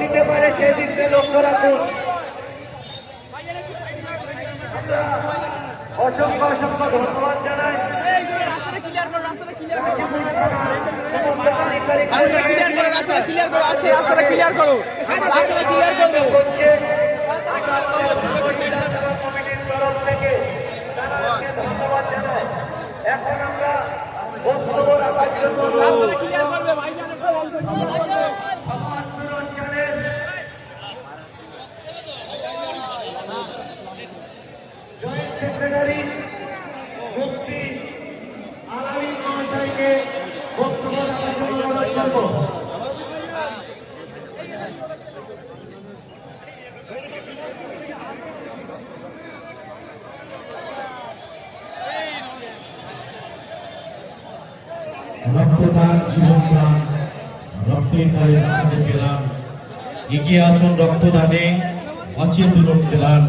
দিতে পারে সেই লক্ষ্য রাখুন অসংখ্য অসংখ্য ধন্যবাদ জানাই রাস্তাটা ক্লিয়ার করো আসে রাস্তাটা ক্লিয়ার করো রাস্তাটা ক্লিয়ার করো মুফতি আলামী মহাশয়কে বক্তব্য রাখার জন্য অনুরোধ করব রক্তদান জীবনদান রক্তের তালে রাস্তাতে পেলাম এগিয়ে আসুন রক্তদানে অচেতন পেলাম